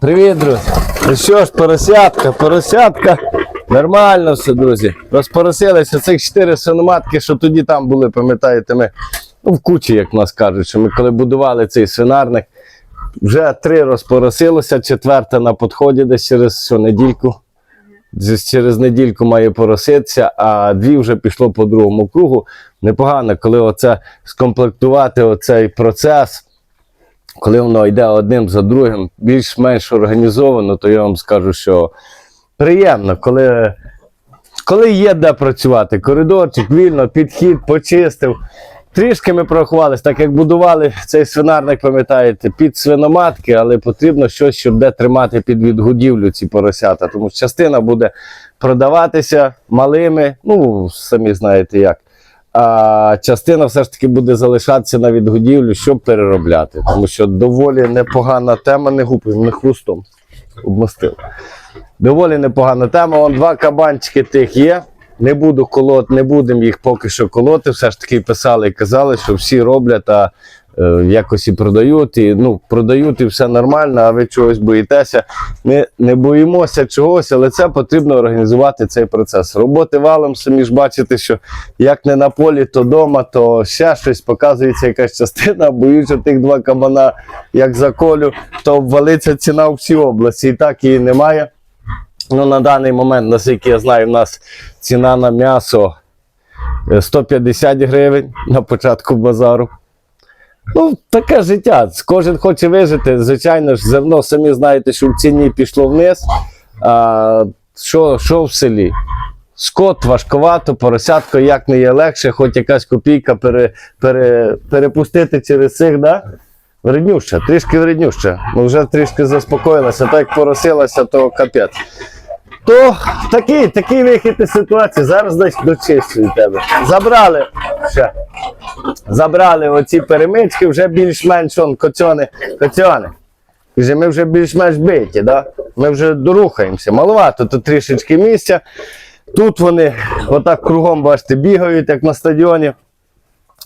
Привіт, друзі. Ну що ж, поросятка, поросятка. Нормально все, друзі. Розпоросилися цих чотири свиноматки, що тоді там були, пам'ятаєте, ми ну, в кучі, як нас кажуть, що ми коли будували цей свинарник, вже три розпоросилося, четверта на підході десь через що, недільку. Через недільку має пороситися, а дві вже пішло по другому кругу. Непогано, коли оце скомплектувати оцей процес коли воно йде одним за другим, більш-менш організовано, то я вам скажу, що приємно, коли, коли є де працювати. Коридорчик, вільно, підхід, почистив. Трішки ми порахувалися, так як будували цей свинарник, пам'ятаєте, під свиноматки, але потрібно щось, щоб де тримати під відгодівлю ці поросята. Тому що частина буде продаватися малими, ну, самі знаєте як. А частина все ж таки буде залишатися на відгодівлю, щоб переробляти. Тому що доволі непогана тема, не гупив, не хрустом обмастив. Доволі непогана тема. Вон два кабанчики тих є. Не буду колоти, не будемо їх поки що колоти. Все ж таки писали і казали, що всі роблять, а якось і продають. І, ну, продають і все нормально, а ви чогось боїтеся. Ми не боїмося чогось, але це потрібно організувати цей процес. Роботи валом, самі ж бачите, що як не на полі, то вдома, то ще щось показується якась частина. Боюсь, що тих два кабана, як заколю, то обвалиться ціна у всій області. І так її немає. Ну, на даний момент, наскільки я знаю, в нас ціна на м'ясо е, 150 гривень на початку базару. Ну, таке життя. Кожен хоче вижити. Звичайно ж, зерно самі знаєте, що в ціні пішло вниз. А що, що в селі? Скот важковато, поросятко як не є легше, хоч якась копійка пере, пере, перепустити через цих, да? Вреднюща, трішки вреднюща. Ну вже трішки заспокоїлася, так як поросилася, то капець. То такий, такий вихід ситуації. Зараз десь дочищую тебе. Забрали ще. Забрали оці перемички, вже більш-менш он коцьони. Коцьони. Ми вже більш-менш биті, да? ми вже дорухаємося. Маловато тут трішечки місця. Тут вони отак кругом, бачите, бігають, як на стадіоні.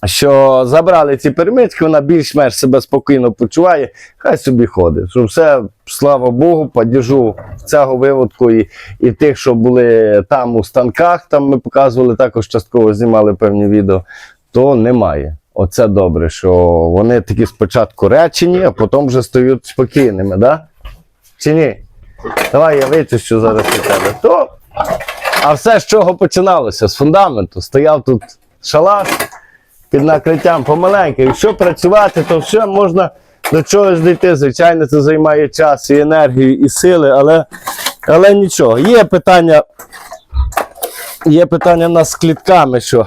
Що забрали ці перемички, вона більш-менш себе спокійно почуває, хай собі ходить. Що все, слава Богу, подіжу цього виводку і, і тих, що були там у станках, там ми показували, також частково знімали певні відео, то немає. Оце добре, що вони такі спочатку речені, а потім вже стають спокійними, да? Чи ні? Давай я вичищу зараз у тебе. То, а все з чого починалося? З фундаменту. Стояв тут шалаш під накриттям помаленьку. Якщо працювати, то все можна до чогось дійти. Звичайно, це займає час і енергію, і сили, але, але нічого. Є питання, є питання в нас з клітками, що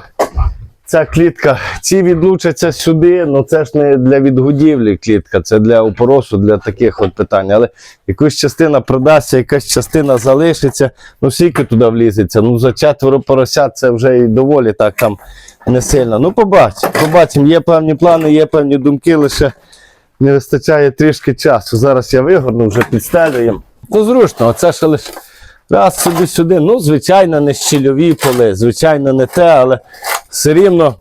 ця клітка, ці відлучаться сюди, ну це ж не для відгодівлі клітка, це для опоросу, для таких от питань. Але якась частина продасться, якась частина залишиться, ну скільки туди влізеться. Ну за четверо поросят це вже і доволі так там не сильно. Ну, побачимо, побачимо. Є певні плани, є певні думки, лише не вистачає трішки часу. Зараз я вигорну, вже підстелюємо. Ну, зручно, оце ще лише раз собі сюди. Ну, звичайно, не щільові поли, звичайно, не те, але все рівно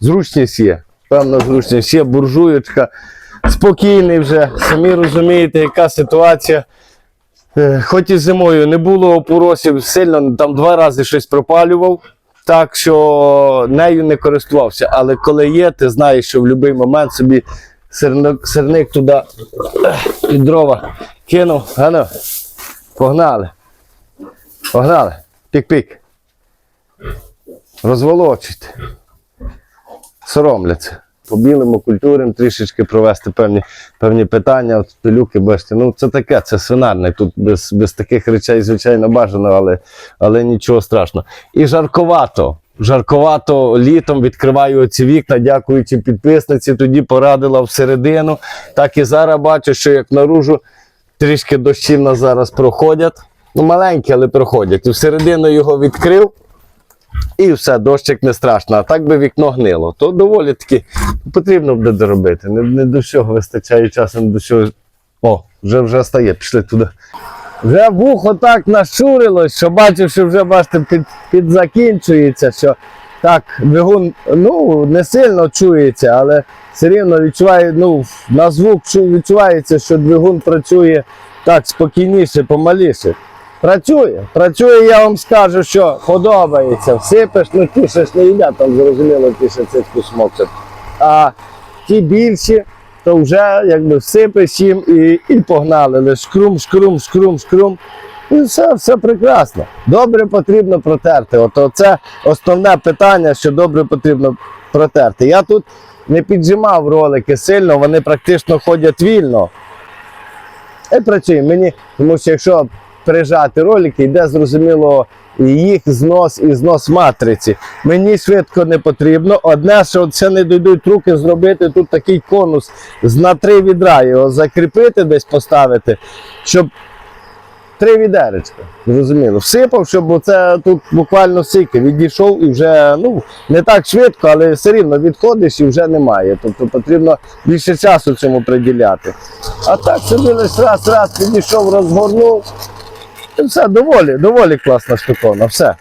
зручність є. Певна зручність є, буржуєчка. Спокійний вже, самі розумієте, яка ситуація. Е, Хоч і зимою не було опоросів, сильно там два рази щось пропалював, так що нею не користувався. Але коли є, ти знаєш, що в будь-який момент собі сирник, сирник туди під дрова кинув. Ану, погнали. Погнали. Пік-пік. Розволочить. Соромляться. По білому культурам трішечки провести певні, певні питання. От пилюки, бачите, ну це таке, це свинарне. Тут без, без таких речей, звичайно, бажано, але, але нічого страшного. І жарковато. Жарковато літом відкриваю оці вікна, дякуючи підписниці. Тоді порадила всередину. Так і зараз бачу, що як наружу трішки дощів на зараз проходять. Ну, маленькі, але проходять. І всередину його відкрив. І все, дощик не страшно. А так би вікно гнило. То доволі таки потрібно буде доробити. Не, не до всього вистачає часу, не до всього. О, вже вже стає, пішли туди. Вже вухо так нашурилось, що бачив, що вже бачите, під, підзакінчується, що так, двигун ну, не сильно чується, але все рівно відчуває, ну, на звук відчувається, що двигун працює так спокійніше, помаліше. Працює. Працює, я вам скажу, що подобається. Всипеш, ну ті ще ж не їдять, там зрозуміло, ті ще цицьку смокчуть. А ті більші, то вже якби всипеш їм і, і погнали. Лиш шкрум, шкрум, шкрум, шкрум. І все, все прекрасно. Добре потрібно протерти. От це основне питання, що добре потрібно протерти. Я тут не піджимав ролики сильно, вони практично ходять вільно. І працює мені, тому що якщо прижати ролики, йде зрозуміло їх знос і знос матриці. Мені швидко не потрібно. Одне, що це не дійдуть руки зробити тут такий конус з на три відра, його закріпити, десь поставити, щоб три відеречка. Зрозуміло. Всипав, щоб оце тут буквально стільки відійшов і вже ну, не так швидко, але все рівно відходиш і вже немає. Тобто потрібно більше часу цьому приділяти. А так собі лише раз, раз підійшов, розгорнув. І все, доволі, доволі класна штуковина, все.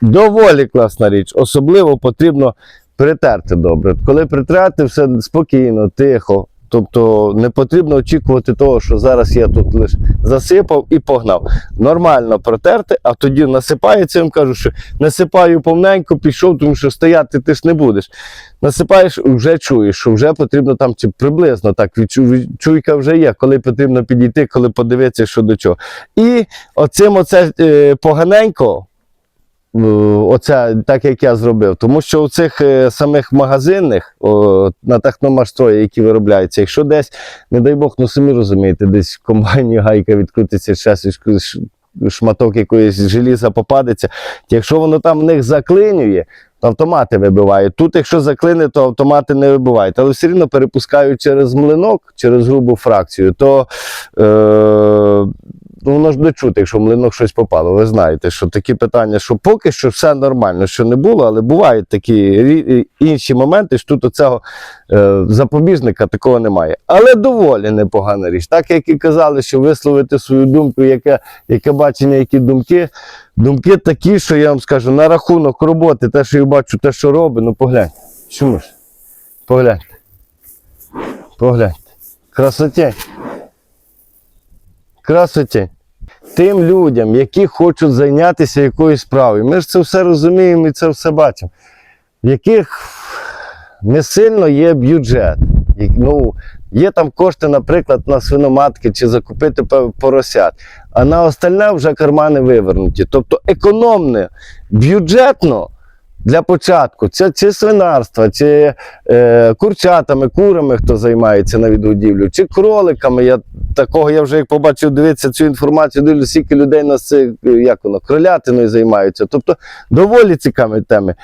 Доволі класна річ. Особливо потрібно притерти добре. Коли притерти, все спокійно, тихо. Тобто не потрібно очікувати того, що зараз я тут лише засипав і погнав. Нормально протерти, а тоді насипається, я вам кажу, що насипаю повненько, пішов, тому що стояти ти ж не будеш. Насипаєш, вже чуєш, що вже потрібно там чи приблизно так відчуйка вже є, коли потрібно підійти, коли подивитися, що до чого. І оцим оце е, поганенько. Е, Оце так як я зробив, тому що у цих е, самих магазинних о, на техномаштрої, які виробляються, якщо десь, не дай Бог, ну самі розумієте, десь в комбайні гайка відкрутиться, час. шматок якоїсь желіза попадеться. Якщо воно там в них заклинює, автомати вибивають. Тут, якщо заклине, то автомати не вибивають, але все рівно перепускають через млинок, через грубу фракцію, то е, ну, воно ж не чути, якщо в млинок щось попало. Ви знаєте, що такі питання, що поки що все нормально, що не було, але бувають такі інші моменти, що тут оцього е, запобіжника такого немає. Але доволі непогана річ. Так як і казали, що висловити свою думку, яке, яке бачення, які думки. Думки такі, що я вам скажу, на рахунок роботи, те, що я бачу, те, що робить, ну погляньте. Чому ж? Погляньте. Погляньте. Красотень. Красотень. Тим людям, які хочуть зайнятися якоюсь справою. Ми ж це все розуміємо і це все бачимо. В яких не сильно є бюджет. Ну, є там кошти, наприклад, на свиноматки чи закупити поросят, а на остальне вже кармани вивернуті. Тобто економне, бюджетно для початку, це чи свинарство, чи е, курчатами, курами, хто займається на відгодівлю, чи кроликами. Я такого я вже як побачив, дивитися цю інформацію, дивлюся, скільки людей на це, е, як воно, кролятиною займаються. Тобто доволі цікаві теми.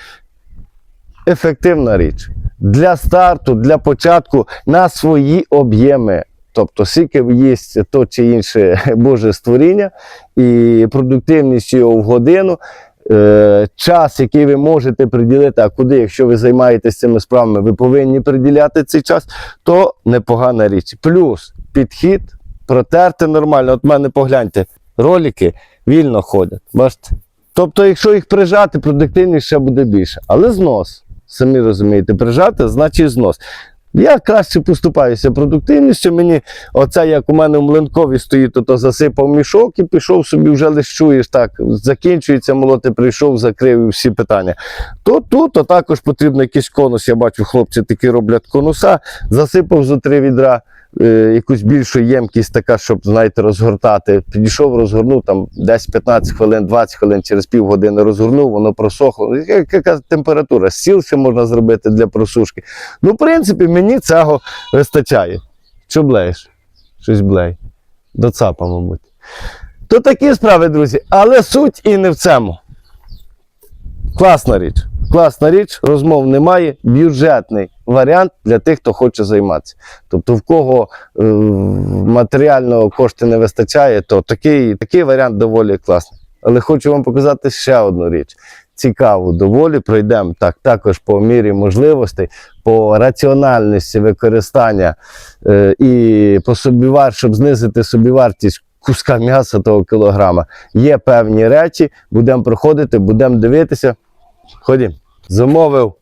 Ефективна річ для старту, для початку на свої об'єми. Тобто, скільки їсть то чи інше Боже створіння, і продуктивність його в годину, е, час, який ви можете приділити, а куди, якщо ви займаєтесь цими справами, ви повинні приділяти цей час, то непогана річ. Плюс підхід, протерти нормально. От мене погляньте, ролики вільно ходять. Бачите? Тобто, якщо їх прижати, продуктивність ще буде більше. Але знос. Самі розумієте, прижати, значить знос. Я краще поступаюся продуктивністю. Мені оце, як у мене в млинкові стоїть, то, то засипав мішок і пішов собі, вже лищуєш. так. Закінчується молоти, прийшов, закрив всі питання. То тут то також потрібно якийсь конус. Я бачу, хлопці такі роблять конуса, засипав зо три відра. Е, Якусь більшу ємкість така, щоб знаєте, розгортати. Підійшов, розгорнув там десь 15 хвилин, 20 хвилин, через півгодини розгорнув, воно просохло. Яка, температура? Стіл ще можна зробити для просушки. Ну, в принципі, мені цього вистачає. Що блеєш? Щось блей. До цапа, мабуть. То такі справи, друзі. Але суть і не в цьому. Класна річ. Класна річ, розмов немає. Бюджетний варіант для тих, хто хоче займатися. Тобто, в кого е, матеріального кошти не вистачає, то такий, такий варіант доволі класний. Але хочу вам показати ще одну річ. Цікаву доволі пройдемо так, також по мірі можливостей, по раціональності використання е, і по собівар, щоб знизити собівартість куска м'яса того кілограма. Є певні речі, будемо проходити, будемо дивитися. Ходім. Замовив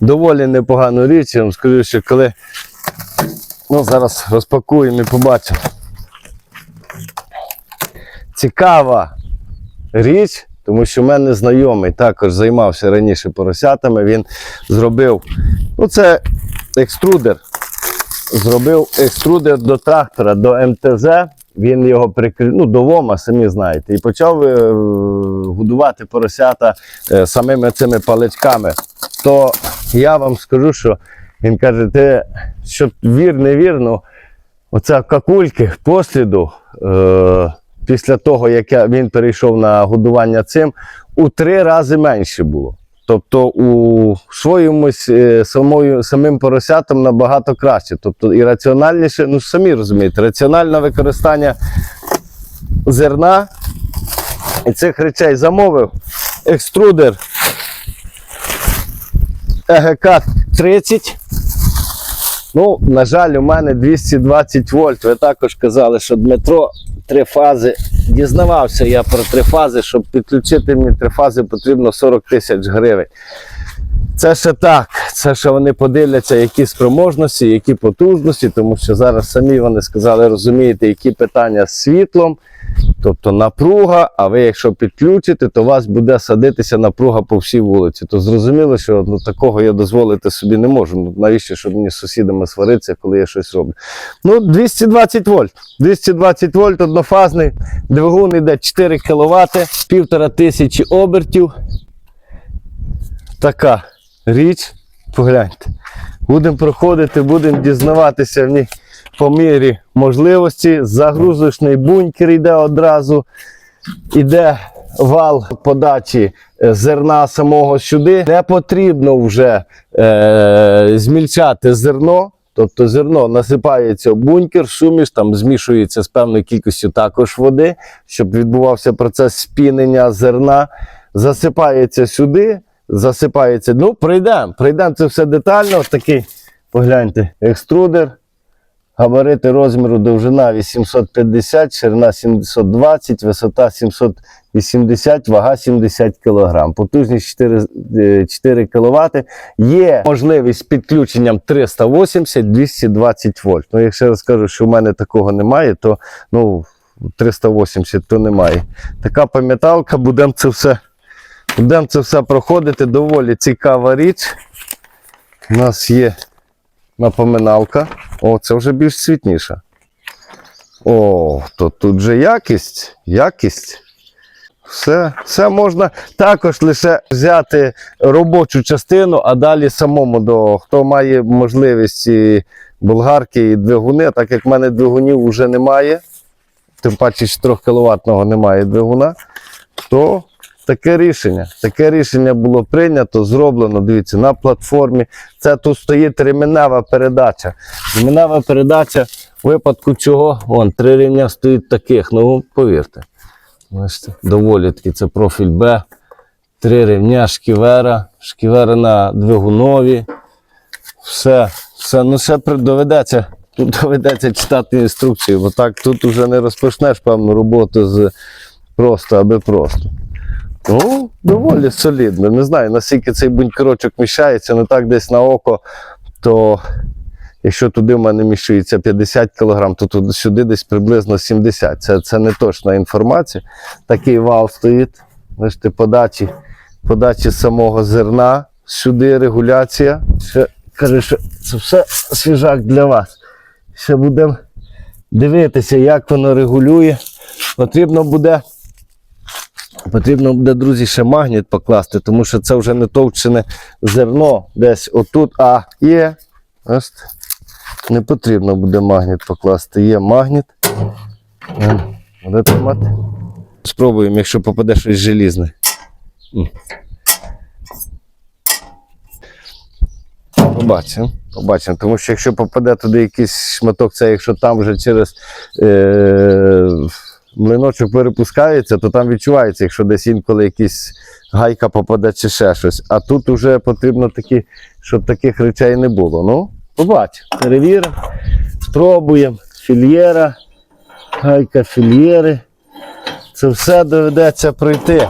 доволі непогану річ. Я вам скажу, що коли Ну, зараз розпакуємо і побачимо. Цікава річ, тому що в мене знайомий також займався раніше поросятами. Він зробив, ну це екструдер. Зробив екструдер до трактора, до МТЗ. Він його прикрив, ну, до самі знаєте, і почав е, годувати поросята е, самими цими паличками. То я вам скажу, що він каже, ти що вір, не вір, ну, оце какульки посліду, е, після того, як я, він перейшов на годування цим, у три рази менше було. Тобто у своєму е, самою, самим поросятам набагато краще. Тобто і раціональніше, ну самі розумієте, раціональне використання зерна і цих речей замовив. Екструдер ЕГК 30. Ну, на жаль, у мене 220 вольт. Ви також казали, що Дмитро три фази. Дізнавався я про три фази, щоб підключити мені три фази, потрібно 40 тисяч гривень. Це ще так. Це ще вони подивляться, які спроможності, які потужності, тому що зараз самі вони сказали, розумієте, які питання з світлом, тобто напруга. А ви, якщо підключите, то у вас буде садитися напруга по всій вулиці. То зрозуміло, що ну, такого я дозволити собі не можу. Ну, навіщо щоб мені з сусідами сваритися, коли я щось роблю? Ну, 220 вольт. 220 вольт однофазний. Двигун йде 4 кВт, півтора тисячі обертів. Така річ. Погляньте. Будемо проходити, будемо дізнаватися в ній по мірі можливості. Загрузочний бункер йде одразу. Іде вал подачі е, зерна самого сюди. Не потрібно вже е, змільчати зерно. Тобто зерно насипається в бункер, суміш там змішується з певною кількістю також води, щоб відбувався процес спінення зерна, засипається сюди, засипається. Ну, пройдемо, пройдемо це все детально. Ось такий, погляньте, екструдер. Габарити розміру довжина 850, ширина 720, висота 780, вага 70 кг. Потужність 4, е, 4 кВт. Є можливість з підключенням 380-220 вольт. Ну, якщо я скажу, що в мене такого немає, то ну, 380 то немає. Така пам'яталка, будемо це все, будемо це все проходити. Доволі цікава річ. У нас є напоминалка. О, це вже більш світніша. О, то тут же якість, якість. Все, все можна також лише взяти робочу частину, а далі самому до хто має можливість і болгарки і двигуни, так як в мене двигунів вже немає, тим паче 4 кВт немає двигуна, то таке рішення. Таке рішення було прийнято, зроблено, дивіться, на платформі. Це тут стоїть ременева передача. Ременева передача в випадку чого, вон, три рівня стоїть таких, ну повірте. Бачите, доволі таки це профіль Б. Три рівня шківера, шківера на двигунові. Все, все, ну ще доведеться, тут доведеться читати інструкцію, бо так тут вже не розпочнеш певну роботу з просто аби просто. Ну, доволі солідно. Не знаю, наскільки цей бунькерочок міщається, не так десь на око, то якщо туди в мене міщується 50 кг, то туди, сюди десь приблизно 70. Це, це не точна інформація. Такий вал стоїть. Бачите, подачі, подачі самого зерна. Сюди регуляція. Ще каже, що це все свіжак для вас. Ще будемо дивитися, як воно регулює. Потрібно буде. Потрібно буде, друзі, ще магніт покласти, тому що це вже не товчене зерно десь отут, а є. Не потрібно буде магніт покласти. Є магніт. Буде тримати. Спробуємо, якщо попаде щось желізне. Побачимо. Побачимо. Тому що якщо попаде туди якийсь шматок, це якщо там вже через е- млиночок перепускається, то там відчувається, якщо десь інколи якийсь гайка попаде чи ще щось. А тут вже потрібно такі, щоб таких речей не було. Ну, побачимо. Перевіримо, спробуємо. Фільєра, гайка фільєри. Це все доведеться пройти.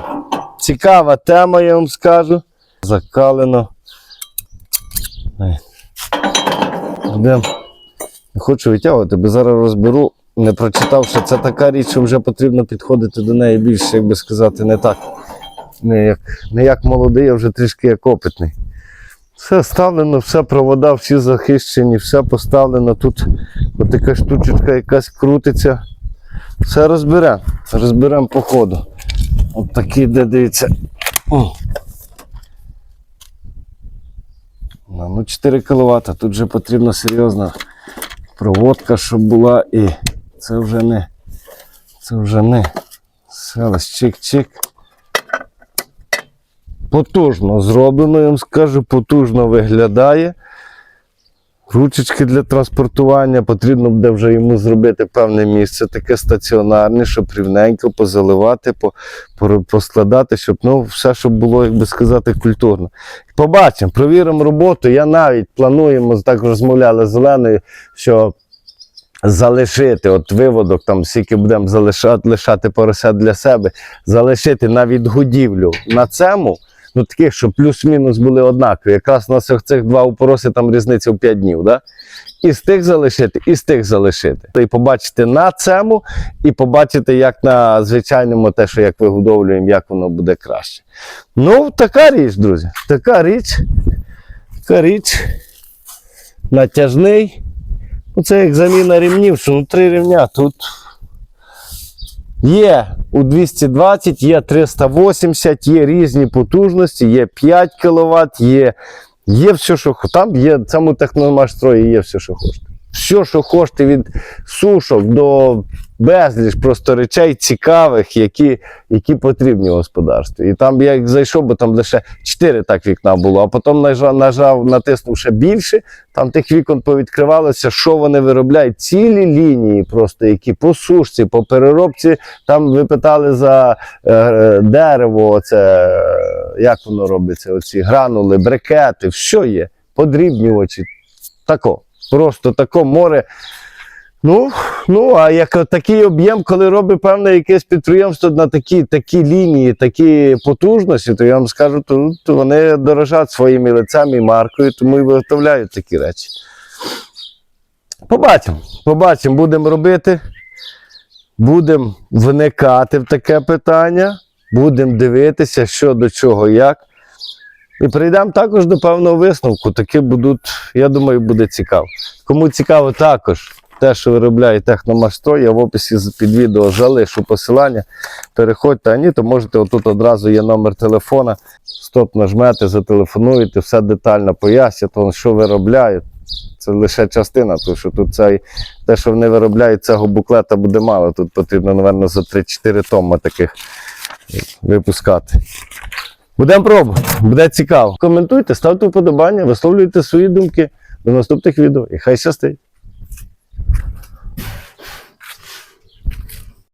Цікава тема, я вам скажу. Закалено. Будемо Не хочу витягувати, бо зараз розберу, не прочитав, що це така річ, що вже потрібно підходити до неї більше, як би сказати, не так. Не як, не як молодий, а вже трішки як опитний. Все ставлено, все провода, всі захищені, все поставлено. Тут от така штучечка якась крутиться. Все розберемо. Розберемо по ходу. От такі, де дивіться. Ну, ну, 4 кВт. Тут вже потрібна серйозна проводка, щоб була і це вже не. Це вже не. Селес, чик-чик. Потужно зроблено, я вам скажу, потужно виглядає. Ручечки для транспортування потрібно буде вже йому зробити певне місце, таке стаціонарне, щоб рівненько позаливати, по, по- поскладати, щоб ну, все, щоб було, як би сказати, культурно. Побачимо, провіримо роботу. Я навіть плануємо, так розмовляли з Оленою, що залишити от виводок, там скільки будемо залишати, лишати поросят для себе, залишити навіть годівлю на цьому. Ну, таких, щоб плюс-мінус були однакові. Якраз на цих, два упороси там різниця в 5 днів. Да? І з тих залишити, і з тих залишити. І побачити на цьому, і побачити, як на звичайному, те, що як вигодовлюємо, як воно буде краще. Ну, така річ, друзі. Така річ. Така річ. Натяжний. Ну, це як заміна рівнів, що ну, три рівня тут. Є у 220, є 380, є різні потужності, є 5 кВт, є, є все, що там є саме цьому техномашстрої є все, що хочете. Все, що хочете від сушок до безліч просто речей цікавих, які, які потрібні в господарстві. І там я зайшов, бо там лише 4 так вікна було, а потім нажав, нажав натиснув ще більше, там тих вікон повідкривалося, що вони виробляють. Цілі лінії, просто які по сушці, по переробці. Там ви питали за е, дерево, це, е, як воно робиться, оці гранули, брикети, що є, подрібнювачі. Тако. Просто тако море. Ну, ну, а як такий об'єм, коли робить певне якесь підприємство на такі, такі лінії, такі потужності, то я вам скажу, то, то вони дорожать своїми лицями і маркою, тому і виготовляють такі речі. Побачимо, побачимо, будемо робити. Будемо вникати в таке питання, будемо дивитися, що до чого, як. І прийдемо також до певного висновку. Таки будуть, я думаю, буде цікаво. Кому цікаво також те, що виробляє техномашстрой, я в описі під відео залишу посилання. Переходьте, а ні, то можете отут одразу є номер телефона. Стоп нажмете, зателефонуєте, все детально пояснять, що виробляють. Це лише частина, тому що тут цей, те, що вони виробляють, цього буклета буде мало. Тут потрібно, напевно, за 3-4 тома таких випускати. Будемо пробувати, буде цікаво. Коментуйте, ставте вподобання, висловлюйте свої думки. До наступних відео і хай щастить!